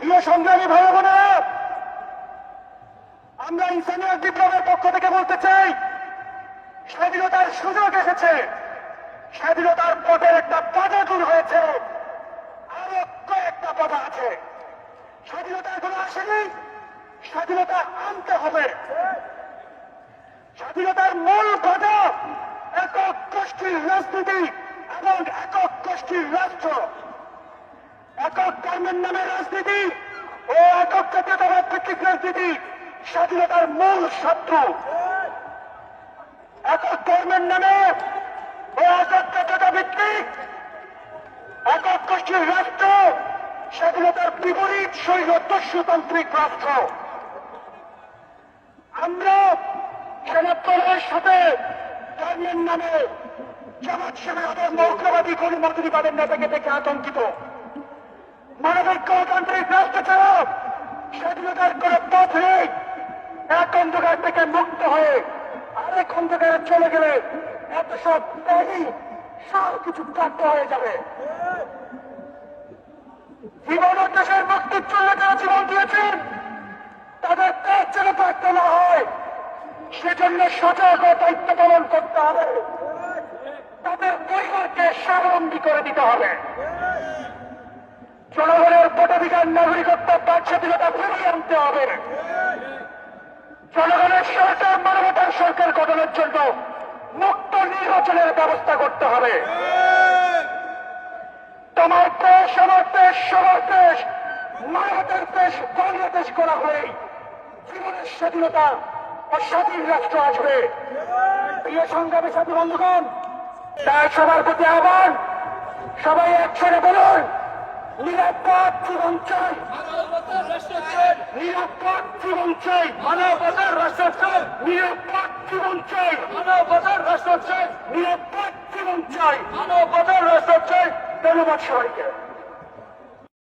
প্রিয় সংগ্রামী ভাই বোনেরা, আমরা ইনসানিয়ত বিপ্লবের পক্ষ থেকে বলতে চাই, স্বাধীনতার সুযোগ এসেছে। স্বাধীনতার পথের একটা বাধা দূর হয়েছে। আরও কয়েকটা বাধা আছে। স্বাধীনতা এখনও আসেনি স্বাধীনতা আনতে হবে। স্বাধীনতার মূল বাধা একক গোষ্ঠীর রাজনীতি এবং একক গোষ্ঠীর রাষ্ট্র। একক কর্মের নামে রাজনীতি ও একক জাতীয়তাবাদ ভিত্তিক রাজনীতি স্বাধীনতার মূল শত্রু। একক কর্মের নামে ও একক জাতীয়তা ভিত্তিক একক গোষ্ঠীর রাষ্ট্র স্বাধীনতার বিপরীত স্বৈরদস্যুতান্ত্রিক রাষ্ট্র। আমরা সেনাপ্রধানের সাথে ধর্মের নামে জামাত সেনাদের মৌলবাদী গণমন্ত্রীবাদের নেতাকে দেখে আতঙ্কিত। অন্ধকার থেকে মুক্ত হয়ে আরেক অন্ধকারে চলে গেলে এত সব ত্যাগই সব কিছু কাটতে হয়ে যাবে। জীবন দেশের মুক্তির জন্য যারা জীবন দিয়েছেন, তাদের কাজ যেন থাকতে না হয়, সেজন্য সজাগ দায়িত্ব পালন করতে হবে। তাদের পরিবারকে স্বাবলম্বী করে দিতে হবে। জনগণের ভোটাধিকার নাগরিকত্ব স্বাধীনতা ফিরিয়ে আনতে হবে। সরকার মানবতার সরকার গঠনের জন্য মুক্ত নির্বাচনের ব্যবস্থা করতে হবে। তোমার দেশ, আমার দেশ, সবার দেশ, মানবতার দেশ, বাংলাদেশ করা হয়ে জীবনের স্বাধীনতা ও স্বাধীন রাষ্ট্র আসবে। প্রিয় সংগ্রামী সাথী বন্ধুগণ সবার প্রতি আহ্বান, সবাই একসাথে বলুন নিরাপদ জীবন চাই। নিরাপদ জীবন চাই। মানবতার রাষ্ট্র চাই। নিরাপদ জীবন চাই। মানবতার রাষ্ট্র চাই। নিরাপদ জীবন চাই। মানবতার রাষ্ট্র চাই। ধন্যবাদ সবাইকে।